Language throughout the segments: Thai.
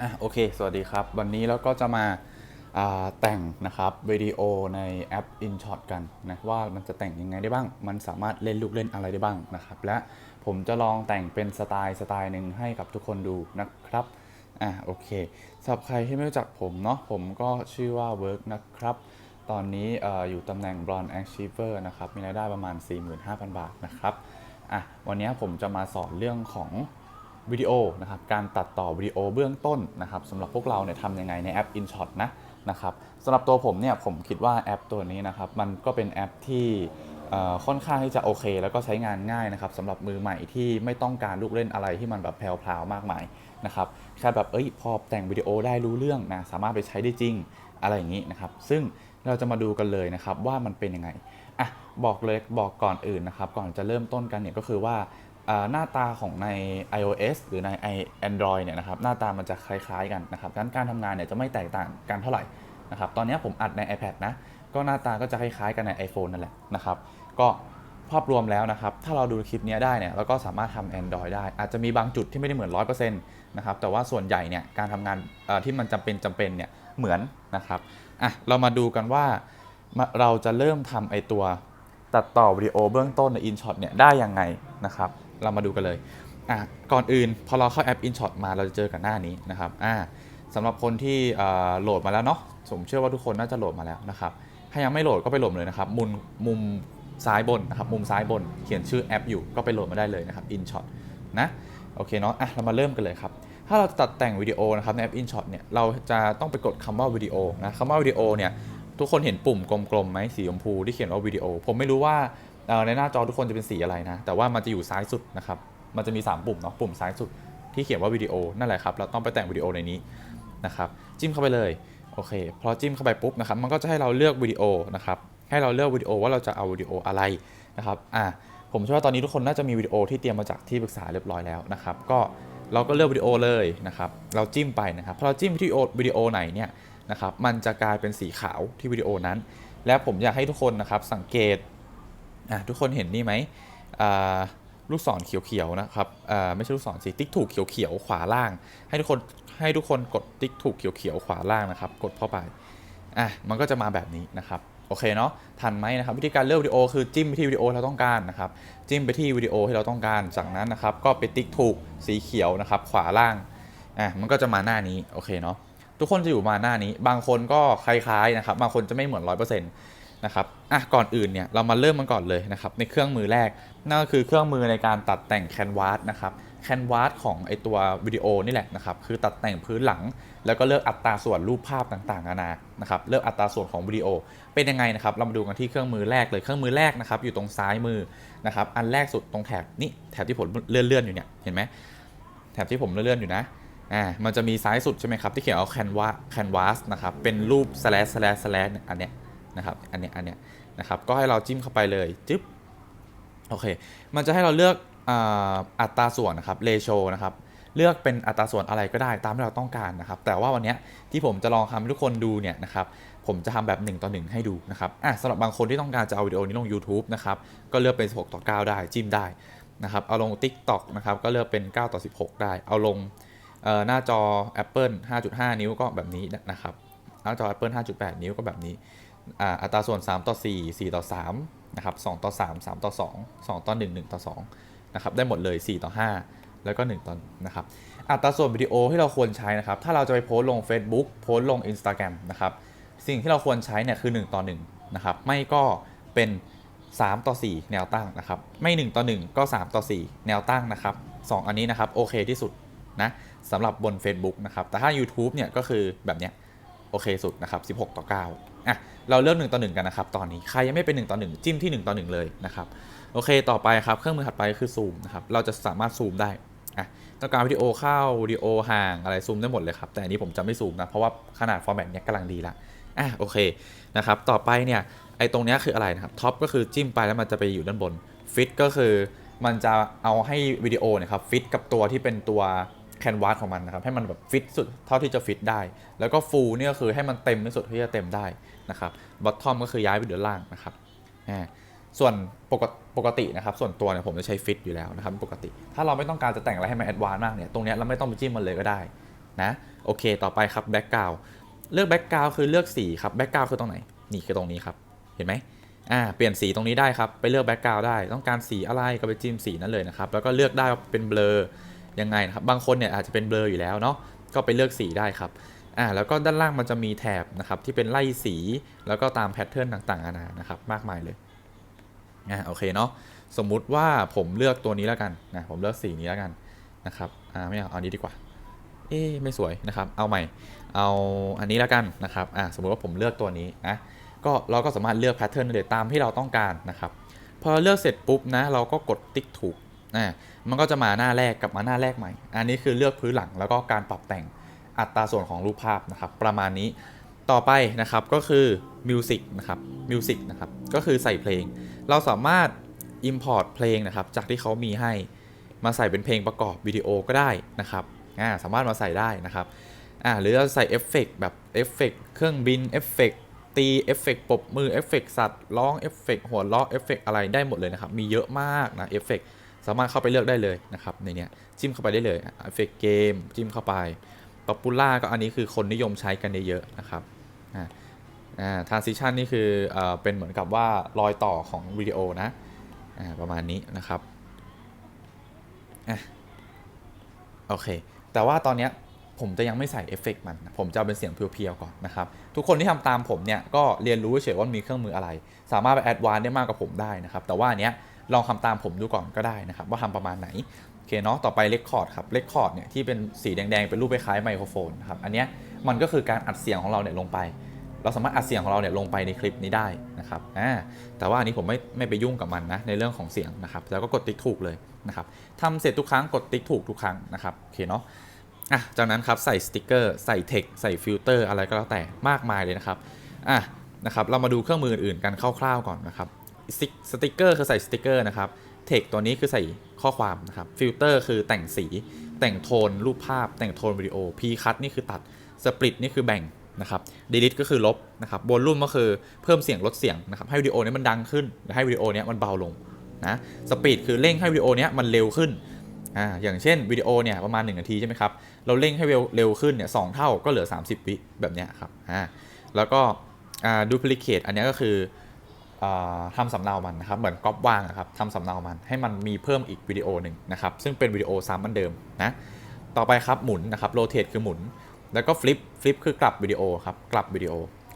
อะโอเค สวัสดีครับ วันนี้เราก็จะมาาแต่งนะครับวิดีโอในแอป InShot กันนะว่ามันจะแต่งยังไงได้บ้าง มันสามารถเล่นลูกเล่นอะไรได้บ้างนะครับและผมจะลองแต่งเป็นสไตล์สไตล์หนึ่งให้กับทุกคนดูนะครับอะโอเคสำหรับใครที่ไม่รู้จักผมเนาะผมก็ชื่อว่า Work นะครับตอนนี้อออยู่ตำแหน่ง Bronze Achiever นะครับมีรายได้ประมาณ 45,000 บาทนะครับอะวันนี้ผมจะมาสอนเรื่องของ วิดีโอนะครับการตัดต่อวิดีโอเบื้องต้นนะครับสำหรับพวกเราเนี่ยทำยังไงในแอป InShot นะนะครับสำหรับตัวผมเนี่ยผมคิดว่าแอปตัวนี้นะครับมันก็เป็นแอปที่ค่อนข้างที่จะโอเค แล้วก็ใช้งานง่ายนะครับสำหรับมือใหม่ที่ไม่ต้องการลูกเล่นอะไรที่มันแบบแพรวๆมากมายนะครับแค่แบบเอ้ยพอแต่งวิดีโอได้รู้เรื่องนะสามารถไปใช้ได้จริงอะไรอย่างนี้นะครับซึ่งเราจะมาดูกันเลยนะครับว่ามันเป็นยังไงอะบอกเลยบอกก่อนอื่นนะครับก่อนจะเริ่มต้นกันเนี่ยก็คือว่า หน้าตาของใน iOS หรือใน Android เนี่ยนะครับหน้าตามันจะคล้ายๆกันนะครับดังนั้นการทำงานเนี่ยจะไม่แตกต่างกันเท่าไหร่นะครับตอนนี้ผมอัดใน iPad นะก็หน้าตาก็จะคล้ายๆกันใน iPhone นั่นแหละนะครับก็ภาพรวมแล้วนะครับ ถ้าเราดูคลิปนี้ได้เนี่ยเราก็สามารถทำ Android ได้ อาจจะมีบางจุดที่ไม่ได้เหมือน 100%นะครับ แต่ว่าส่วนใหญ่เนี่ยการทำงานที่มันจำเป็นจำเป็นเนี่ยเหมือนนะครับ อะ เรามาดูกันว่าเราจะเริ่มทำไอตัวตัดต่อวิดีโอเบื้องต้นใน InShot เนี่ยได้ยังไงนะครับ เรามาดูกันเลยอะก่อนอื่นพอเราเข้าแอป InShot มาเราจะเจอกับหน้านี้นะครับอ่าสำหรับคนที่โหลดมาแล้วเนาะผมเชื่อว่าทุกคนน่าจะโหลดมาแล้วนะครับถ้ายังไม่โหลดก็ไปโหลดเลยนะครับมุมมุมซ้ายบนนะครับมุมซ้ายบนเขียนชื่อแอปอยู่ก็ไปโหลดมาได้เลยนะครับ InShot นะโอเคเนาะอะเรามาเริ่มกันเลยครับถ้าเราตัดแต่งวิดีโอนะครับในแอป InShot เนี่ยเราจะต้องไปกดคำว่าวิดีโอนะคำว่าวิดีโอเนี่ยทุกคนเห็นปุ่มกลมๆไหมสีชมพูที่เขียนว่าวิดีโอ ผมไม่รู้ว่า ในหน้าจอทุกคนจะเป็นสีอะไรนะ แต่ว่ามันจะอยู่ซ้ายสุดนะครับ มันจะมี 3 ปุ่มเนาะ ปุ่มซ้ายสุดที่เขียนว่าวิดีโอ นั่นแหละครับ เราต้องไปแต่งวิดีโอในนี้นะครับ จิ้มเข้าไปเลย โอเค พอจิ้มเข้าไปปุ๊บนะครับ มันก็จะให้เราเลือกวิดีโอนะครับ ให้เราเลือกวิดีโอว่าเราจะเอาวิดีโออะไรนะครับ อ่าผมเชื่อว่าตอนนี้ทุกคนน่าจะมีวิดีโอที่เตรียมมาจากที่ปรึกษาเรียบร้อยแล้วนะครับ ก็เราก็เลือกวิดีโอเลยนะครับ เราจิ้มไปนะครับ พอเราจิ้มวิดีโอวิดีโอไหนเนี่ยนะครับ มันจะกลายเป็นสีขาวที่วิดีโอนั้น และผมอยากให้ทุกคนนะครับสังเกต อะทุกคนเห็นนี่ไหมอ่าลูกศรเขียวๆนะครับอ่าไม่ใช่ลูกศรสิติ๊กถูกเขียวๆขวาล่าง ให้ทุกคนให้ทุกคนกดติ๊กถูกเขียวๆขวาล่างนะครับ กดเข้าไปอะมันก็จะมาแบบนี้นะครับโอเคเนาะทันไหมนะครับวิธีการเลือกวิดีโอคือจิ้มไปที่วิดีโอที่เราต้องการนะครับจิ้มไปที่วิดีโอที่เราต้องการจากนั้นนะครับ ก็ไปติ๊กถูกสีเขียวนะครับ ขวาล่างอะมันก็จะมาหน้านี้โอเคเนาะทุกคนจะอยู่มาหน้านี้ บางคนก็คล้ายๆนะครับ บางคนจะไม่เหมือน100%นะครับอะก่อนอื่นเนี่ยเรามาเริ่มมันก่อนเลยนะครับในเครื่องมือแรกนั่นก็คือเครื่องมือในการตัดแต่งแคนวาสนะครับแคนวาสของไอตัววิดีโอนี่แหละนะครับคือตัดแต่งพื้นหลัง แล้วก็เลือกอัตราส่วนรูปภาพต่างๆนานานะครับเลือกอัตราส่วนของวิดีโอ เป็นยังไงนะครับเรามาดูกันที่เครื่องมือแรกเลยเครื่องมือแรกนะครับอยู่ตรงซ้ายมือนะครับอันแรกสุดตรงแถบนี่แถบที่ผมเลื่อนๆอยู่เนี่ยเห็นไหมแถบที่ผมเลื่อนๆอยู่นะอ่ามันจะมีซ้ายสุดใช่ไหมครับที่เขียนเอา canvas canvas นะครับเป็นรูป slash slash slash อันเนี้ย นะครับอันเนี้ยอันเนี้ยนะครับก็ให้เราจิ้มเข้าไปเลยจึ๊บโอเคมันจะให้เราเลือกอัตราส่วนนะครับ ratio นะครับเลือกเป็นอัตราส่วนอะไรก็ได้ตามที่เราต้องการนะครับ แต่ว่าวันนี้ที่ผมจะลองทำให้ทุกคนดูเนี่ยนะครับผมจะทำแบบ 1 ต่อ 1 ให้ดูนะครับอะสำหรับบางคนที่ต้องการจะเอาวิดีโอนี้ลง YouTube นะครับก็เลือกเป็น 16 ต่อ 9 ได้จิ้มได้นะครับเอาลง TikTok นะครับก็เลือกเป็น 9 ต่อ 16 ได้ เอาลงเอ่อหน้าจอ Apple 5.5 นิ้วก็แบบนี้นะครับหน้าจอ Apple 5.8 นิ้วก็แบบนี้ อัตราส่วน 3 ต่อ 4 4 ต่อ3นะครับ2ต่อ 3 3 ต่อ 2 2 ต่อ 1 1 ต่อ2นะครับได้หมดเลย 4 ต่อ 5 แล้วก็ 1 ต่อนะครับอัตราส่วนวิดีโอที่เราควรใช้นะครับ ถ้าเราจะไปโพสลง Facebook โพสลง Instagram นะครับสิ่งที่เราควรใช้เนี่ยคือ 1 ต่อ1นะครับไม่ก็เป็น 3 ต่อ 4 แนวตั้งนะครับ ไม่ 1 ต่อ 1 ก็ 3 ต่อ 4 แนวตั้งนะครับ 2 อันนี้นะครับโอเคที่สุดนะสำหรับบน Facebook นะครับแต่ถ้า YouTube เนี่ยก็คือแบบเนี้ย อเคสุดนะครับ 16 ต่อ 9อะเราเริ่ม1ต่อ1กันนะครับตอนนี้ใครยังไม่เป็น1ต่อ1จิ้มที่ 1 ต่อ 1 เลยนะครับโอเคต่อไปครับเครื่องมือถัดไปคือซูมนะครับเราจะสามารถซูมได้อะต้องการวิดีโอเข้าวิดีโอห่างอะไรซูมได้หมดเลยครับแต่อันนี้ผมจะไม่ซูมนะเพราะว่าขนาดฟอร์แมตเนี้ยกำลังดีละอะโอเคนะครับต่อไปเนี่ยไอ้ตรงเนี้ยคืออะไรนะครับท็อปก็คือจิ้มไปแล้วมันจะไปอยู่ด้านบนฟิตก็คือมันจะเอาให้วิดีโอเนี่ยครับฟิตกับตัวที่เป็นตัว แคนวาสของมันนะครับให้มันแบบฟิตสุดเท่าที่จะฟิตได้ แล้วก็ฟูลเนี่ยก็คือให้มันเต็มที่สุดที่จะเต็มได้นะครับบอททอมก็คือย้ายไปด้านล่างนะครับอ่าส่วนปกติปกตินะครับส่วนตัวเนี่ยผมจะใช้ฟิตอยู่แล้วนะครับปกติ ถ้าเราไม่ต้องการจะแต่งอะไรให้มันแอดวานซ์มากเนี่ยตรงเนี้ยเราไม่ต้องไปจิ้มมันเลยก็ได้นะโอเคต่อไปครับแบ็กกราวเลือกแบ็กกราวคือเลือกสีครับแบ็กกราวคือตรงไหนนี่คือตรงนี้ครับเห็นไหมอ่าเปลี่ยนสีตรงนี้ได้ครับไปเลือกแบ็กกราวได้ ต้องการสีอะไรก็ไปจิ้มสีนั้นเลยนะครับแล้วก็เลือกได้ว่าเป็นเบลอ ยังไงนะครับ บางคนเนี่ยอาจจะเป็นเบลออยู่แล้วเนาะ ก็ไปเลือกสีได้ครับ อ่า แล้วก็ด้านล่างมันจะมีแถบนะครับที่เป็นไล่สี แล้วก็ตามแพทเทิร์นต่างๆนานานะครับ มากมายเลย อ่า โอเคเนาะ สมมุติว่าผมเลือกตัวนี้แล้วกันนะ ผมเลือกสีนี้แล้วกันนะครับ อ่า ไม่เอาเอานี้ดีกว่า เอ๊ไม่สวยนะครับ เอาใหม่ เอาอันนี้แล้วกันนะครับ อ่า สมมติว่าผมเลือกตัวนี้นะ ก็เราก็สามารถเลือกแพทเทิร์นได้ตามที่เราต้องการนะครับ พอเลือกเสร็จปุ๊บนะ เราก็กดติ๊กถูก อ่ามันก็จะมาหน้าแรกกลับมาหน้าแรกใหม่ อันนี้คือเลือกพื้นหลังแล้วก็การปรับแต่งอัตราส่วนของรูปภาพนะครับ ประมาณนี้ต่อไปนะครับก็คือมิวสิกนะครับมิวสิกนะครับก็คือใส่เพลง เราสามารถ Import เพลงนะครับจากที่เขามีให้มาใส่เป็นเพลงประกอบวิดีโอก็ได้นะครับอ่าสามารถมาใส่ได้นะครับอ่าหรือเราใส่เอฟเฟกต์แบบเอฟเฟกต์เครื่องบินเอฟเฟกต์ตีเอฟเฟกต์ปบมือเอฟเฟกต์สัตว์ร้องเอฟเฟกต์หัวเราะเอฟเฟกต์อะไรได้หมดเลยนะครับ มีเยอะมากนะเอฟเฟกต์ สามารถเข้าไปเลือกได้เลยนะครับในนี้จิ้มเข้าไปได้เลยเอฟเฟกต์เกมจิ้มเข้าไปป๊อปปูล่าก็อันนี้คือคนนิยมใช้กันเยอะๆนะครับอ่าอ่าทรานซิชันนี่คืออ่อเป็นเหมือนกับว่ารอยต่อของวิดีโอนะอ่าประมาณนี้นะครับอะโอเค แต่ว่าตอนเนี้ยผมจะยังไม่ใส่เอฟเฟกต์มัน ผมจะเอาเป็นเสียงเพียวๆก่อนนะครับ ทุกคนที่ทำตามผมเนี่ยก็เรียนรู้เฉยๆว่ามีเครื่องมืออะไร สามารถไปแอดวานได้มากกว่าผมได้นะครับ แต่ว่าอันเนี้ย ลองทำตามผมดูก่อนก็ได้นะครับ ว่าทำประมาณไหนโอเคเนาะต่อไปเลคคอร์ดครับเลคคอร์ดเนี่ยที่เป็นสีแดงๆเป็นรูปคล้ายไมโครโฟนนะครับอันเนี้ยมันก็คือการอัดเสียงของเราเนี่ยลงไป เราสามารถอัดเสียงของเราเนี่ยลงไปในคลิปนี้ได้นะครับอ่าแต่ว่าอันนี้ผมไม่ไม่ไปยุ่งกับมันนะในเรื่องของเสียงนะครับแล้วก็กดติ๊กถูกเลยนะครับทำเสร็จทุกครั้งกดติ๊กถูกทุกครั้งนะครับโอเคเนาะอะจากนั้นครับใส่สติกเกอร์ใส่เทคใส่ฟิลเตอร์อะไรก็แล้วแต่มากมายเลยนะครับอะนะครับเรามาดูเครื่องมืออื่นๆกันคร่าวๆก่อนนะครับ สติสติกเกอร์คือใส่สติกเกอร์นะครับเทคตัวนี้คือใส่ข้อความนะครับฟิลเตอร์คือแต่งสี แต่งโทนรูปภาพ แต่งโทนวิดีโอพีคัตนี่คือตัดสปลิตนี่คือแบ่งนะครับดีลิทก็คือลบนะครับวอลลุ่มก็คือเพิ่มเสียงลดเสียงนะครับให้วิดีโอนี้มันดังขึ้นหรือให้วิดีโอนี้มันเบาลงนะสปีดคือเร่งให้วิดีโอนี้มันเร็วขึ้นอ่าอย่างเช่นวิดีโอเนี่ยประมาณ 1 นาทีใช่ไหมครับเราเร่งให้เร็วเร็วขึ้นเนี่ยสเท่าก็เหลือ 30 วิแบบเนี้ยครับอ่าแล้วก็อ่าดูพลิเคทอันนี้ก็คือ อ่าทำสำเนามันนะครับ เหมือนก๊อปว่างอะครับทำสำเนามันให้มันมีเพิ่มอีกวิดีโอหนึ่งนะครับ ซึ่งเป็นวิดีโอซ้ำอันเดิมนะ ต่อไปครับหมุนนะครับโรเตทคือหมุน แล้วก็ฟลิปฟลิปคือกลับวิดีโอครับกลับวิดีโอ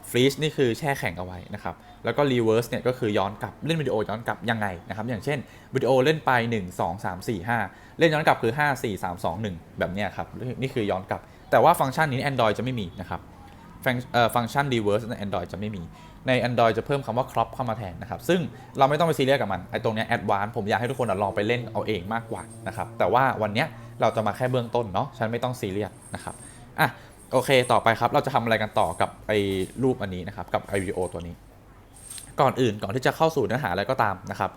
ฟรีซนี่คือแช่แข็งเอาไว้นะครับ แล้วก็รีเวิร์สเนี่ยก็คือย้อนกลับเล่นวิดีโอย้อนกลับยังไงนะครับ อย่างเช่นวิดีโอเล่นไป 1 2 3 4 5 เล่นย้อนกลับคือ 5 4 3 2 1 แบบนี้ครับนี่คือย้อนกลับ แต่ว่าฟังก์ชันนี้ Android จะไม่มีนะครับฟังเอ่อฟังก์ชัน reverse ใน Android จะไม่มี ใน Android จะเพิ่มคำว่า crop เข้ามาแทนนะครับ ซึ่งเราไม่ต้องไปซีเรียสกับมัน ไอ้ตรงนี้ย advanced ผมอยากให้ทุกคนลองไปเล่นเอาเองมากกว่านะครับ แต่ว่าวันนี้เราจะมาแค่เบื้องต้นเนาะ ฉันไม่ต้องซีเรียสนะครับ อะ โอเค ต่อไปครับ เราจะทำอะไรกันต่อกับไอ้รูปอันนี้นะครับ กับไอวิดีโอตัวนี้ ก่อนอื่น ก่อนที่จะเข้าสู่เนื้อหาอะไรก็ตามนะครับ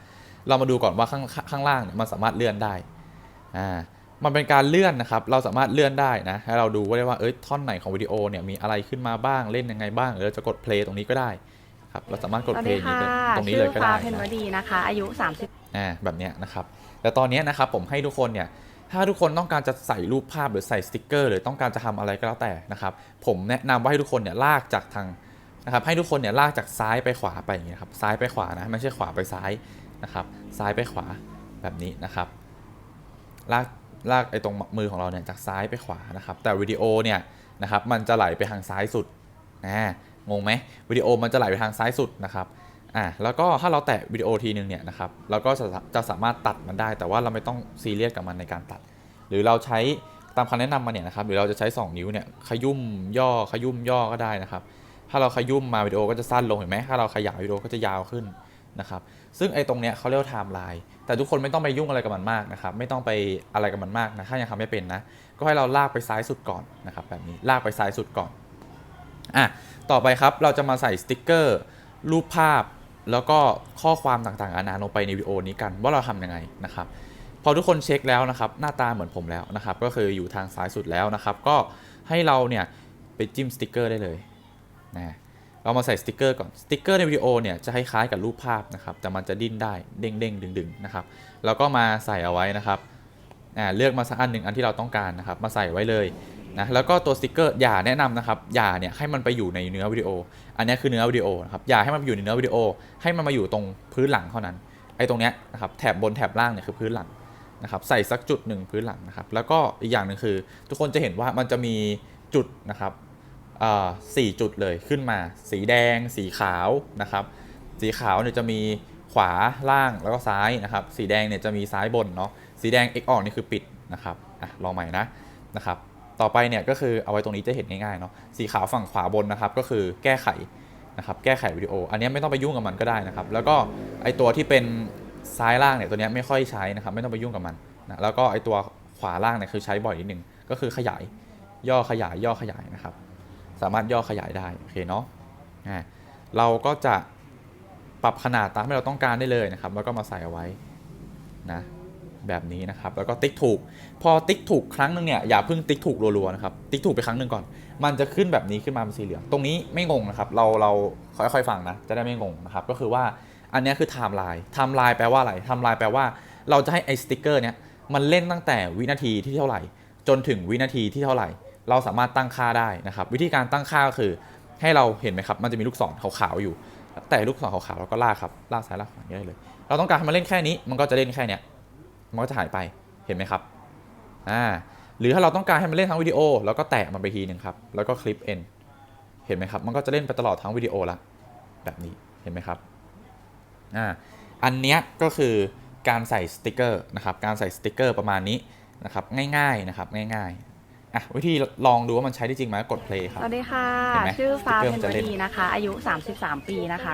เรามาดูก่อนว่าข้างข้างล่างเนี่ยมันสามารถเลื่อนได้ อ่ามันเป็นการเลื่อนนะครับ เราสามารถเลื่อนได้นะให้เราดูว่าได้ว่า เอ้ย ท่อนไหนของวิดีโอเนี่ย มีอะไรขึ้นมาบ้าง เล่นยังไงบ้างหรือเราจะกด play ตรงนี้ก็ได้ ครับเราสามารถกดสวัส play ดีนี้ค่ะตรงนี้ชื่เลอยก็ฟ้าได้เพนวนะดีนะคะ อายุ 30อ่าแบบเนี้ยนะครับแต่ตอนเนี้ยนะครับผมให้ทุกคนเนี่ยถ้าทุกคนต้องการจะใส่รูปภาพหรือใส่สติกเกอร์ หรือต้องการจะทำอะไรก็แล้วแต่นะครับผมแนะนำว่าให้ทุกคนเนี่ยลากจากทางนะครับให้ทุกคนเนี่ยลากจากซ้ายไปขวาไปอย่างเงี้ยครับซ้ายไปขวานะไม่ใช่ขวาไปซ้ายนะครับซ้ายไปขวาแบบนี้นะครับลากลากไอ้ตรงมือของเราเนี่ยจากซ้ายไปขวานะครับแต่วิดีโอเนี่ยนะครับมันจะไหลไปทางซ้ายสุดนะ งงไหมวิดีโอมันจะไหลไปทางซ้ายสุดนะครับอ่าแล้วก็ถ้าเราแตะวิดีโอทีนึงเนี่ยนะครับเราก็จะจะสามารถตัดมันได้ แต่ว่าเราไม่ต้องซีเรียสกับมันในการตัด หรือเราใช้ตามคำแนะนำมาเนี่ยนะครับหรือเราจะใช้ 2 นิ้วเนี่ยขยุ่มย่อขยุ่มย่อก็ได้นะครับ ถ้าเราขยุ่มมาวิดีโอก็จะสั้นลงเห็นไหมถ้าเราขยายวิดีโอก็จะยาวขึ้นนะครับซึ่งไอ้ตรงเนี้ยเขาเรียกว่าไทม์ไลน์แต่ทุกคนไม่ต้องไปยุ่งอะไรกับมันมากนะครับไม่ต้องไปอะไรกับมันมากนะถ้ายังทำไม่เป็นนะก็ให้เราลากไปซ้ายสุดก่อนนะครับแบบนี้ลากไปซ้ายสุดก่อนอะ ต่อไปครับเราจะมาใส่สติกเกอร์ รูปภาพ แล้วก็ข้อความต่างๆนานาลงไปในวิดีโอนี้กันว่าเราทำยังไงนะครับพอทุกคนเช็คแล้วนะครับหน้าตาเหมือนผมแล้วนะครับก็คืออยู่ทางซ้ายสุดแล้วนะครับ ก็ให้เราเนี่ยไปจิ้มสติกเกอร์ได้เลยนะเรามาใส่สติกเกอร์ก่อนสติกเกอร์ในวิดีโอเนี่ยจะคล้ายๆกับรูปภาพนะครับแต่มันจะดิ้นได้เด้งๆดึงๆนะครับแล้วก็มาใส่เอาไว้นะครับอ่าเลือกมาสักอันหนึ่งอันที่เราต้องการนะครับ มาใส่ไว้เลย นะแล้วก็ตัวสติกเกอร์อย่าแนะนำนะครับอย่าเนี่ยให้มันไปอยู่ในเนื้อวิดีโอ อันนี้คือเนื้อวิดีโอนะครับอย่าให้มันไปอยู่ในเนื้อวิดีโอ ให้มันมาอยู่ตรงพื้นหลังเท่านั้นไอ้ตรงเนี้ยนะครับแถบบนแถบล่างเนี่ยคือพื้นหลังนะครับใส่สักจุดหนึ่งพื้นหลังนะครับแล้วก็อีกอย่างหนึ่งคือ ทุกคนจะเห็นว่ามันจะมีจุดนะครับอ่าสี่จุดเลยขึ้นมา สีแดง สีขาวนะครับสีขาวเนี่ยจะมีขวาล่างแล้วก็ซ้ายนะครับสีแดงเนี่ยจะมีซ้ายบนเนาะสีแดง X ออกนี่คือปิดนะครับอะลองใหม่นะนะครับ ต่อไปเนี่ยก็คือเอาไว้ตรงนี้จะเห็นง่ายๆเนาะสีขาวฝั่งขวาบนนะครับก็คือแก้ไขนะครับแก้ไขวิดีโอ อันนี้ไม่ต้องไปยุ่งกับมันก็ได้นะครับ แล้วก็ไอตัวที่เป็นซ้ายล่างเนี่ยตัวนี้ไม่ค่อยใช้นะครับ ไม่ต้องไปยุ่งกับมันนะแล้วก็ไอตัวขวาล่างเนี่ยคือใช้บ่อยนิดนึงก็คือขยายย่อขยายย่อขยายนะครับ สามารถย่อขยายได้โอเคเนาะอ่าเราก็จะปรับขนาดตามที่เราต้องการได้เลยนะครับ แล้วก็มาใส่เอาไว้นะ แบบนี้นะครับ แล้วก็ติ๊กถูก พอติ๊กถูกครั้งหนึ่งเนี่ยอย่าเพิ่งติ๊กถูกรัวๆนะครับ ติ๊กถูกไปครั้งหนึ่งก่อน มันจะขึ้นแบบนี้ขึ้นมาเป็นสีเหลือง ตรงนี้ไม่งงนะครับ เราเราค่อยๆฟังนะ จะได้ไม่งงนะครับ ก็คือว่าอันนี้คือไทม์ไลน์ ไทม์ไลน์แปลว่าอะไร ไทม์ไลน์แปลว่าเราจะให้ไอ้สติ๊กเกอร์เนี้ยมันเล่นตั้งแต่วินาทีที่เท่าไหร่ จนถึงวินาทีที่เท่าไหร่ เราสามารถตั้งค่าได้นะครับ วิธีการตั้งค่าก็คือให้เราเห็นไหมครับ มันจะมีลูกศรขาวๆอยู่ แต่ลูกศรขาวๆเราก็ลากครับ ลากซ้ายลากขวาได้เลย เราต้องการให้มันเล่นแค่นี้ มันก็จะเล่นแค่เนี้ย มันก็จะหายไปเห็นไหมครับอ่าหรือถ้าเราต้องการให้มันเล่นทั้งวิดีโอ แล้วก็แตะมันไปทีหนึ่งครับ แล้วก็คลิป end เห็นไหมครับ มันก็จะเล่นไปตลอดทั้งวิดีโอละแบบนี้เห็นไหมครับอ่าอันเนี้ยก็คือการใส่สติกเกอร์นะครับการใส่สติกเกอร์ประมาณนี้นะครับง่ายๆนะครับง่ายๆอะวิธีลองดูว่ามันใช้ได้จริงไหมกด play ครับสวัสดีค่ะเห็นไหมชื่อฟ้าสติ๊เพกเกอร์มันจะนวเล่นดีนะคะ อายุ 33 ปีนะคะ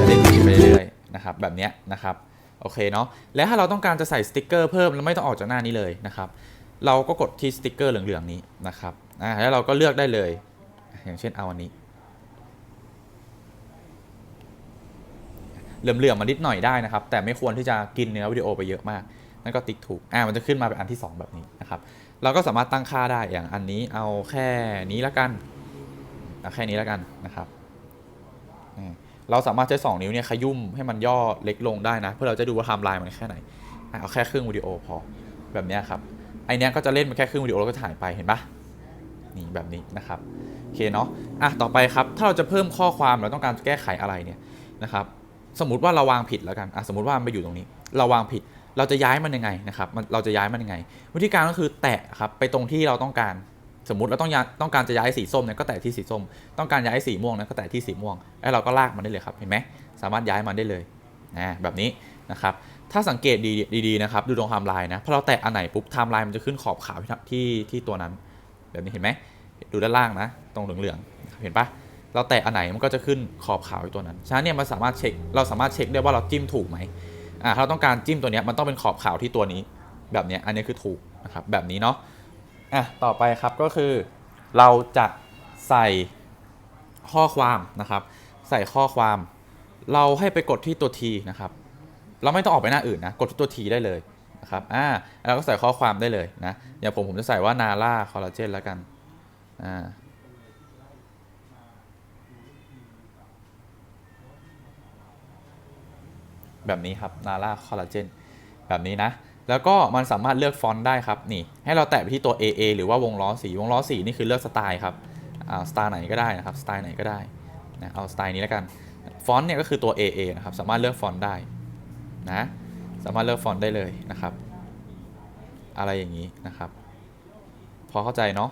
จะเล่นไปเรื่อยๆนะครับแบบเนี้ยนะครับ โอเคเนาะแล้วถ้าเราต้องการจะใส่สติกเกอร์เพิ่มแล้วไม่ต้องออกจากหน้านี้เลยนะครับ เราก็กดที่สติกเกอร์เหลืองๆนี้นะครับอ่าแล้วเราก็เลือกได้เลย อย่างเช่นเอาอันนี้เหลื่อมๆมานิดหน่อยได้นะครับ แต่ไม่ควรที่จะกินเนื้อวิดีโอไปเยอะมาก นั่นก็ติ๊กถูก อ่า มันจะขึ้นมาเป็นอันที่ 2 แบบนี้นะครับ เราก็สามารถตั้งค่าได้อย่างอันนี้เอาแค่นี้ละกัน เอาแค่นี้ละกันนะครับ เราสามารถใช้ 2 นิ้วเนี่ยขยุ่มให้มันย่อเล็กลงได้นะ เพื่อเราจะดูว่าไทม์ไลน์มันแค่ไหน เอาแค่ครึ่งวิดีโอพอแบบนี้ครับไอเนี้ยก็จะเล่นมาแค่ครึ่งวิดีโอแล้วก็ถ่ายไปเห็นปะนี่แบบนี้นะครับโอเคเนาะอะต่อไปครับถ้าเราจะเพิ่มข้อความเราต้องการแก้ไขอะไรเนี่ยนะครับสมมติว่าเราวางผิดแล้วกันอะสมมติว่ามันไปอยู่ตรงนี้ เราวางผิดเราจะย้ายมันยังไงนะครับมันเราจะย้ายมันยังไง วิธีการก็คือแตะครับไปตรงที่เราต้องการ สมมติเราต้องต้องการจะย้ายสีส้มเนี่ยก็แตะที่สีส้ม ต้องการย้ายสีม่วงเนี่ยก็แตะที่สีม่วงแล้วเราก็ลากมันได้เลยครับเห็นไหมสามารถย้ายมันได้เลยนะแบบนี้นะครับถ้าสังเกตดีดีๆนะครับดูตรงไทม์ไลน์นะพอเราแตะอันไหนปุ๊บไทม์ไลน์มันจะขึ้นขอบขาวที่ที่ที่ตัวนั้นแบบนี้เห็นไหมดูด้านล่างนะ ตรงเหลืองๆเห็นปะเราแตะอันไหนมันก็จะขึ้นขอบขาวที่ตัวนั้นฉะนั้นเนี่ยมันสามารถเช็คเราสามารถเช็คได้ว่าเราจิ้มถูกไหมอ่าถ้าเราต้องการจิ้มตัวเนี้ยมันต้องเป็นขอบขาวที่ตัวนี้ แบบเนี้ยอันนี้คือถูกนะครับแบบนี้เนาะ อะต่อไปครับก็คือเราจะใส่ข้อความนะครับ ใส่ข้อความ เราให้ไปกดที่ตัว T นะครับ เราไม่ต้องออกไปหน้าอื่นนะ กดที่ตัว T ได้เลยนะครับอ่าแล้วก็ใส่ข้อความได้เลยนะอย่างผมผมจะใส่ว่านาล่าคอลลาเจนแล้วกันอ่าแบบนี้ครับนาล่าคอลลาเจนแบบนี้นะ แล้วก็มันสามารถเลือกฟอนต์ได้ครับนี่ให้เราแตะไปที่ตัว AA หรือว่าวงล้อสีวงล้อสีนี่คือเลือกสไตล์ครับอ่าสไตล์ไหนก็ได้นะครับสไตล์ไหนก็ได้นะเอาสไตล์นี้แล้วกันฟอนต์เนี่ยก็คือตัว AA นะครับสามารถเลือกฟอนต์ได้นะสามารถเลือกฟอนต์ได้เลยนะครับ อะไรอย่างนี้นะครับ พอเข้าใจเนาะ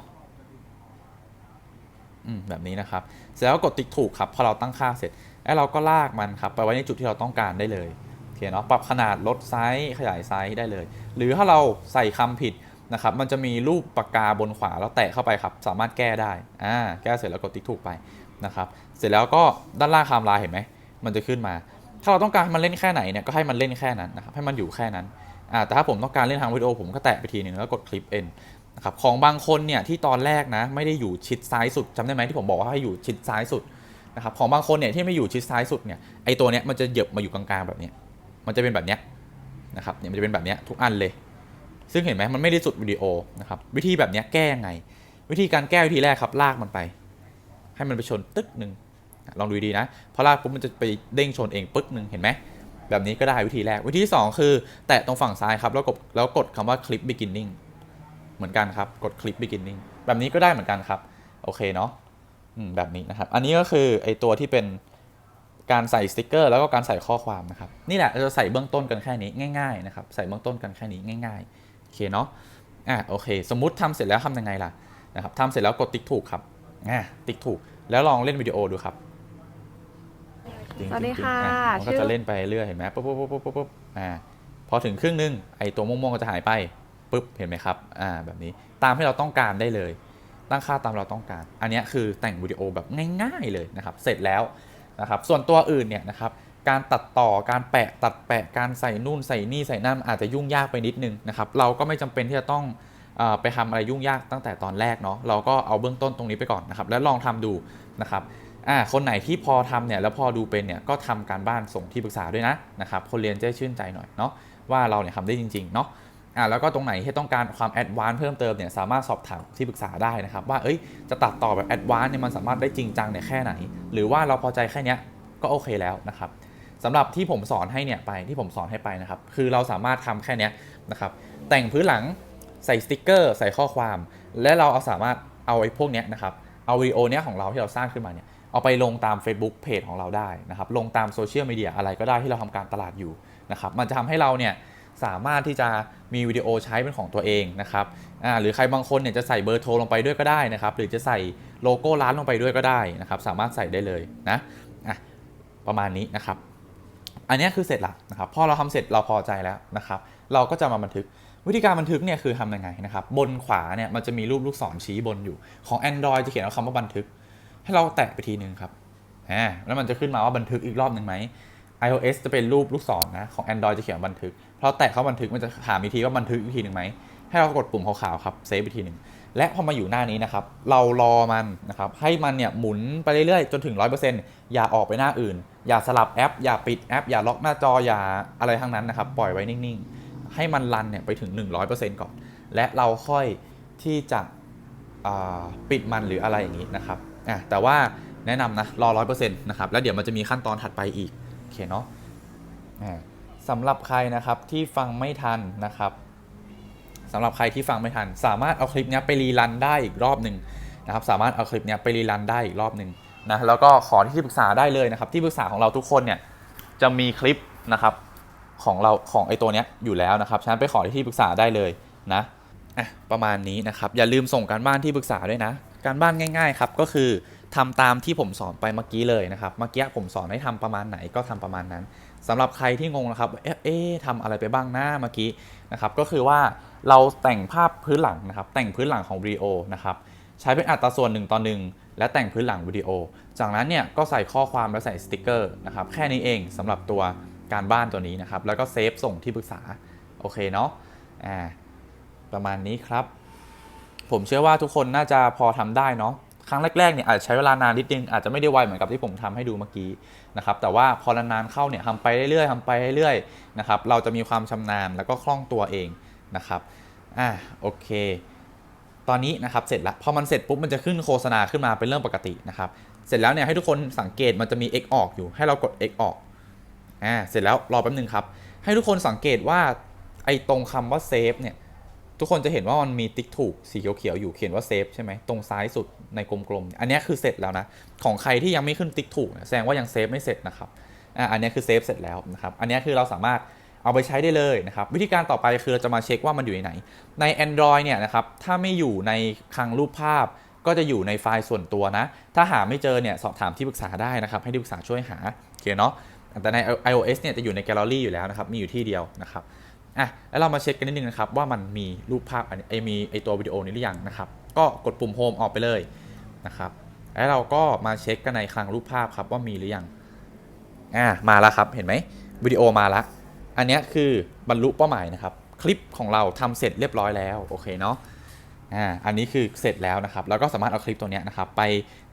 อืมแบบนี้นะครับ เสร็จแล้วกดติ๊กถูกครับพอเราตั้งค่าเสร็จแล้วเราก็ลากมันครับไปไว้ในจุดที่เราต้องการได้เลย เคเนาะปรับขนาดลดไซส์ขยายไซส์ได้เลย หรือถ้าเราใส่คำผิดนะครับมันจะมีรูปปากกาบนขวาแล้วแตะเข้าไปครับ สามารถแก้ได้อ่าแก้เสร็จแล้วกดติ๊กถูกไปนะครับเสร็จแล้วก็ด้านล่างไทม์ไลน์เห็นไหมมันจะขึ้นมา ถ้าเราต้องการให้มันเล่นแค่ไหนเนี่ยก็ให้มันเล่นแค่นั้นนะครับให้มันอยู่แค่นั้นอ่าแต่ถ้าผมต้องการเล่นทางวิดีโอผมก็แตะไปทีหนึงแล้วกดคลิปเอ็นนะครับของบางคนเนี่ยที่ตอนแรกนะไม่ได้อยู่ชิดซ้ายสุดจำได้ไหมที่ผมบอกว่าให้อยู่ชิดซ้ายสุดนะครับของบางคนเนี่ยที่ไม่อยู่ชิดซ้ายสุดเนี่ยไอตัวเนี้ยมันจะเหยียบมาอยู่กลางๆแบบเนี้ย มันจะเป็นแบบเนี้ยนะครับเนี่ยมันจะเป็นแบบเนี้ยทุกอันเลย ซึ่งเห็นไหมมันไม่ได้สุดวิดีโอนะครับวิธีแบบเนี้ยแก้ยังไง วิธีการแก้วิธีแรกครับลากมันไป ให้มันไปชนตึกหนึ่งลองดูดีนะพอลากปุ๊บมันจะไปเด้งชนเองปึ๊กหนึ่งเห็นไหมแบบนี้ก็ได้วิธีแรกวิธีที่สองคือ แตะตรงฝั่งซ้ายครับแล้วกดแล้วกดคำว่า clip beginning เหมือนกันครับกดคลิป beginning แบบนี้ก็ได้เหมือนกันครับ โอเคเนาะอืมแบบนี้นะครับ อันนี้ก็คือไอตัวที่เป็น การใส่สติกเกอร์แล้วก็การใส่ข้อความนะครับนี่แหละเราจะใส่เบื้องต้นกันแค่นี้ง่ายๆนะครับใส่เบื้องต้นกันแค่นี้ง่ายๆโอเคเนาะอะโอเค สมมุติทำเสร็จแล้วทำยังไงล่ะนะครับทำเสร็จแล้วกดติ๊กถูกครับอะติ๊กถูก แล้วลองเล่นวิดีโอดูครับสวัสดีค่ะอ่มันก็ชื่อจะเล่นไปเรื่อยเห็นไหมปุ๊บปุ๊บปุ๊บปุ๊บปุ๊บปุ๊บอ่าพอถึงครึ่งหนึงไอตัวม่วงๆก็จะหายไปปุ๊บเห็นไหมครับอ่าแบบนี้ตามที่เราต้องการได้เลยตั้งค่าตามเราต้องการ อันเนี้ยคือแต่งวิดีโอแบบง่าย ๆเลยนะครับ เสร็จแล้ว นะครับส่วนตัวอื่นเนี่ยนะครับการตัดต่อการแปะตัดแปะการใส่นู่นใส่นี่ใส่นั่นอาจจะยุ่งยากไปนิดนึงนะครับเราก็ไม่จำเป็นที่จะต้องอไปทำอะไรยุ่งยากตั้งแต่ตอนแรกเนาะเราก็เอาเบื้องต้นตรงนี้ไปก่อนนะครับแล้วลองทำดูนะครับอ่าคนไหนที่พอทำเนี่ยแล้วพอดูเป็นเนี่ยก็ทำการบ้านส่งที่ปรึกษาด้วยนะนะครับคนเรียนจะชื่นใจหน่อยเนาะว่าเราเนี่ยทำได้จริงๆเนาะ อ่าแล้วก็ตรงไหนที่ต้องการความแอดวานซ์เพิ่มเติมเนี่ยสามารถสอบถามที่ปรึกษาได้นะครับว่าเอ้ยจะตัดต่อแบบแอดวานซ์เนี่ยมันสามารถได้จริงจังเนี่ยแค่ไหน หรือว่าเราพอใจแค่นี้ก็โอเคแล้วนะครับสำหรับที่ผมสอนให้เนี่ยไปที่ผมสอนให้ไปนะครับ คือเราสามารถทำแค่นี้นะครับ แต่งพื้นหลังใส่สติกเกอร์ ใส่ข้อความ และเราเอาสามารถเอาไอ้พวกเนี้ยนะครับเอาวิดีโอเนี้ยของเราที่เราสร้างขึ้นมาเนี่ยเอาไปลงตาม Facebook เพจของเราได้นะครับ ลงตามโซเชียลมีเดียอะไรก็ได้ที่เราทำการตลาดอยู่นะครับ มันจะทำให้เราเนี่ย สามารถที่จะมีวิดีโอใช้เป็นของตัวเองนะครับหรือใครบางคนเนี่ยจะใส่เบอร์โทรลงไปด้วยก็ได้นะครับ หรือจะใส่โลโก้ร้านลงไปด้วยก็ได้นะครับ สามารถใส่ได้เลยนะะประมาณนี้นะครับ อันนี้คือเสร็จละนะครับพอเราทำเสร็จเราพอใจแล้วนะครับ เราก็จะมาบันทึกวิธีการบันทึกเนี่ยคือทำยังไงนะครับ บนขวาเนี่ยมันจะมีรูปลูกศรชี้บนอยู่ ของ Android จะเขียนว่าคำว่าบันทึก ให้เราแตะไปทีนึงครับแล้วมันจะขึ้นมาว่าบันทึกอีกรอบหนึ่งไหม iOS จะเป็นรูปลูกศรนะของ Android จะเขียนว่าบันทึก เราแตะเข้าบันทึกมันจะถามอีกทีว่าบันทึกอีกทีหนึ่งไหมให้เรากดปุ่มขาวๆครับเซฟอีกทีหนึ่งและพอมาอยู่หน้านี้นะครับ เรารอมันนะครับให้มันเนี่ยหมุนไปเรื่อยๆ จนถึง 100%อย่าออกไปหน้าอื่น อย่าสลับแอป อย่าปิดแอป อย่าล็อกหน้าจออย่าอะไรทั้งนั้นนะครับ ปล่อยไว้นิ่งๆ ให้มันรันเนี่ยไปถึง 100%ก่อน และเราค่อยที่จะปิดมันหรืออะไรอย่างนี้นะครับอะแต่ว่าแนะนำนะรอร้อยเปอร์เซ็นต์นะครับแล้วเดี๋ยวมันจะมีขั้นตอนถัดไปอีกโอเคเนาะอ่า สำหรับใครนะครับที่ฟังไม่ทันนะครับสำหรับใครที่ฟังไม่ทัน สามารถเอาคลิปนี้ไปรีรันได้อีกรอบหนึ่งนะครับ สามารถเอาคลิปนี้ไปรีรันได้อีกรอบหนึ่งนะแล้วก็ขอที่ปรึกษาได้เลยนะครับ ที่ปรึกษาของเราทุกคนเนี่ยจะมีคลิปนะครับของเราของไอตัวเนี้ยอยู่แล้วนะครับฉะนั้นไปขอที่ปรึกษาได้เลยนะอะประมาณนี้นะครับอย่าลืมส่งการบ้านที่ปรึกษาด้วยนะ การบ้านง่าย ๆครับก็คือทำตามที่ผมสอนไปเมื่อกี้เลยนะครับ เมื่อกี้ผมสอนให้ทำประมาณไหนก็ทำประมาณนั้น สำหรับใครที่งงนะครับ เอ๊ะเอ๊ะทำอะไรไปบ้างหน้าเมื่อกี้นะครับ ก็คือว่าเราแต่งภาพพื้นหลังนะครับ แต่งพื้นหลังของวิดีโอนะครับ ใช้เป็นอัตราส่วนหนึ่งต่อหนึ่งและแต่งพื้นหลังวิดีโอ จากนั้นเนี่ยก็ใส่ข้อความและใส่สติกเกอร์นะครับ แค่นี้เองสำหรับตัวการบ้านตัวนี้นะครับ แล้วก็เซฟส่งที่ปรึกษา โอเคเนาะ อ่า ประมาณนี้ครับ ผมเชื่อว่าทุกคนน่าจะพอทำได้เนาะ ครั้งแรกๆเนี่ยอาจจะใช้เวลานานนิดนึง อาจจะไม่ได้ไวเหมือนกับที่ผมทำให้ดูเมื่อกี้ นะครับแต่ว่าพอนานๆเข้าเนี่ยทำไปเรื่อยๆทำไปเรื่อยๆนะครับเราจะมีความชำนาญแล้วก็คล่องตัวเองนะครับอ่าโอเคตอนนี้นะครับเสร็จแล้วพอมันเสร็จปุ๊บมันจะขึ้นโฆษณาขึ้นมาเป็นเรื่องปกตินะครับเสร็จแล้วเนี่ยให้ทุกคนสังเกตมันจะมี X ออกอยู่ ให้เรากด X ออกอ่าเสร็จแล้วรอแป๊บนึงครับ ให้ทุกคนสังเกตว่าไอ้ตรงคำว่าเซฟเนี่ยทุกคนจะเห็นว่ามันมีติ๊กถูกสีเขียวๆอยู่เขียนว่าเซฟใช่ไหมตรงซ้ายสุด ในกลมๆ อันนี้คือเสร็จแล้วนะ ของใครที่ยังไม่ขึ้นติ๊กถูกเนี่ยแสดงว่ายังเซฟไม่เสร็จนะครับ อันนี้คือเซฟเสร็จแล้วนะครับ อันนี้คือเราสามารถเอาไปใช้ได้เลยนะครับ วิธีการต่อไปคือเราจะมาเช็คว่ามันอยู่ในไหน ใน Android เนี่ยนะครับ ถ้าไม่อยู่ในคลังรูปภาพ ก็จะอยู่ในไฟล์ส่วนตัวนะ ถ้าหาไม่เจอเนี่ยสอบถามที่ปรึกษาได้นะครับ ให้ที่ปรึกษาช่วยหาโอเคเนาะ แต่ใน iOS เนี่ยจะอยู่ในแกลเลอรี่อยู่แล้วนะครับ มีอยู่ที่เดียวนะครับอะแล้วเรามาเช็คกันนิดนึงนะครับว่ามันมีรูปภาพไอมีไอตัววิดีโอนี้หรือยังนะครับ ก็กดปุ่มโฮมออกไปเลยนะครับ แล้วเราก็มาเช็คกันในคลังรูปภาพครับว่ามีหรือยัง อ่า มาแล้วครับ เห็นไหมวิดีโอมาละอันนี้คือบรรลุเป้าหมายนะครับ คลิปของเราทำเสร็จเรียบร้อยแล้ว โอเคเนาะ อ่า อันนี้คือเสร็จแล้วนะครับ แล้วก็สามารถเอาคลิปตัวนี้นะครับไป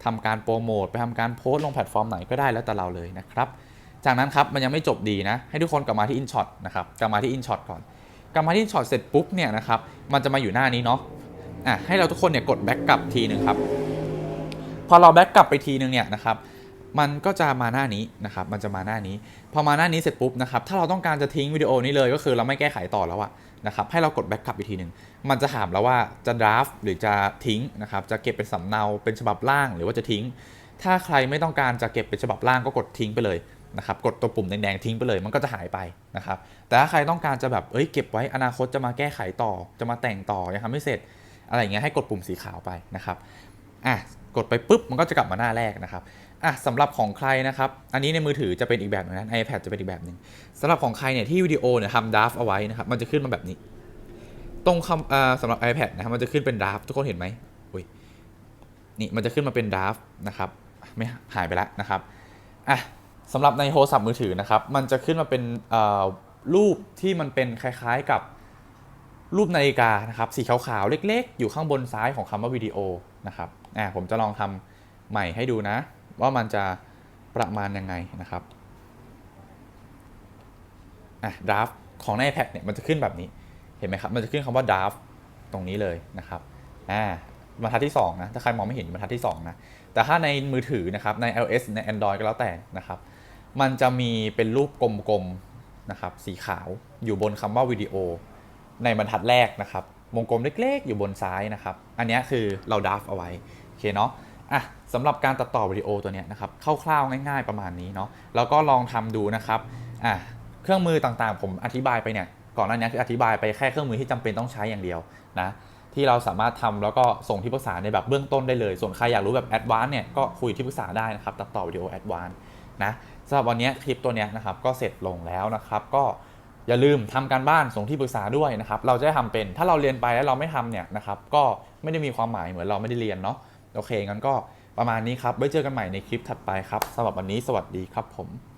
ทำการโปรโมท ไปทำการโพสต์ลงแพลตฟอร์มไหนก็ได้แล้วแต่เราเลยนะครับ จากนั้นครับมันยังไม่จบดีนะ ให้ทุกคนกลับมาที่ InShot นะครับ กลับมาที่ InShot ก่อน กลับมาที่ InShot เสร็จปุ๊บเนี่ยนะครับ มันจะมาอยู่หน้านี้เนาะ อะให้เราทุกคนเนี่ยกดแบ็กกลับทีหนึ่งครับ พอเราแบ็กกลับไปทีหนึ่งเนี่ยนะครับมันก็จะมาหน้านี้นะครับ มันจะมาหน้านี้ พอมาหน้านี้เสร็จปุ๊บนะครับ ถ้าเราต้องการจะทิ้งวิดีโอนี้เลยก็คือเราไม่แก้ไขต่อแล้วอะนะครับ ให้เรากด backup อีกทีหนึ่ง มันจะถามเราว่าจะ draft หรือจะทิ้งนะครับ จะเก็บเป็นสำเนาเป็นฉบับล่างหรือว่าจะทิ้ง ถ้าใครไม่ต้องการจะเก็บเป็นฉบับล่างก็กดทิ้งไปเลยนะครับ กดตัวปุ่มแดงๆทิ้งไปเลย มันก็จะหายไปนะครับ แต่ถ้าใครต้องการจะแบบ เอ้ย เก็บไว้อนาคตจะมาแก้ไขต่อ จะมาแต่งต่อยังทำไม่เสร็จ อะไรอย่างเงี้ยให้กดปุ่มสีขาวไปนะครับอะกดไปปุ๊บมันก็จะกลับมาหน้าแรกนะครับอะสำหรับของใครนะครับ อันนี้ในมือถือจะเป็นอีกแบบหนึงนะ iPad จะเป็นอีกแบบหนึ่งสำหรับของใครเนี่ยที่วิดีโอเนี่ยทำดราฟเอาไว้นะครับมันจะขึ้นมาแบบนี้ ตรงคำอ่าสำหรับ iPad นะครับมันจะขึ้นเป็นดราฟทุกคนเห็นไหมอุ้ยนี่มันจะขึ้นมาเป็นดราฟนะครับไม่หายไปแล้วนะครับอะสำหรับในโทรศัพท์มือถือนะครับ มันจะขึ้นมาเป็นเอ่อรูปที่มันเป็นคล้ายๆกับ รูปนาฬิกานะครับสีขาวๆ เล็กๆ อยู่ข้างบนซ้ายของคำว่าวิดีโอนะครับอะผมจะลองทำใหม่ให้ดูนะ ว่ามันจะประมาณยังไงนะครับอะดราฟของใน iPad เนี่ยมันจะขึ้นแบบนี้เห็นไหมครับมันจะขึ้นคำว่า draft ตรงนี้เลยนะครับอ่าบรรทัดที่2นะถ้าใครมองไม่เห็นบรรทัดที่2นะแต่ถ้าในมือถือนะครับใน iOS ใน Android ก็แล้วแต่นะครับ มันจะมีเป็นรูปกลมๆนะครับสีขาวอยู่บนคำว่าวิดีโอ ในบรรทัดแรกนะครับวงกลมเล็กๆ อยู่บนซ้ายนะครับ อันนี้คือเราดัฟเอาไว้โอเคเนาะอะสำหรับการตัดต่อวิดีโอตัวนี้นะครับคร่าวๆง่าย ๆประมาณนี้เนาะแล้วก็ลองทำดูนะครับอะเครื่องมือต่างๆ ผมอธิบายไปเนี่ยก่อนหน้านี้คืออธิบายไปแค่เครื่องมือที่จำเป็นต้องใช้อย่างเดียวนะที่เราสามารถทำแล้วก็ส่งที่ปรึกษาในแบบเบื้องต้นได้เลย ส่วนใครอยากรู้แบบแอดวานซ์เนี่ยก็คุยที่ปรึกษาได้นะครับตัดต่อวิดีโอแอดวานซ์นะสำหรับวันนี้คลิปตัวนี้นะครับก็เสร็จลงแล้วนะครับก็ อย่าลืมทำการบ้านส่งที่ปรึกษาด้วยนะครับ เราจะได้ทำเป็น ถ้าเราเรียนไปแล้วเราไม่ทำเนี่ยนะครับ ก็ไม่ได้มีความหมายเหมือนเราไม่ได้เรียนเนาะ โอเคงั้นก็ประมาณนี้ครับ ไว้เจอกันใหม่ในคลิปถัดไปครับสำหรับวันนี้สวัสดีครับผม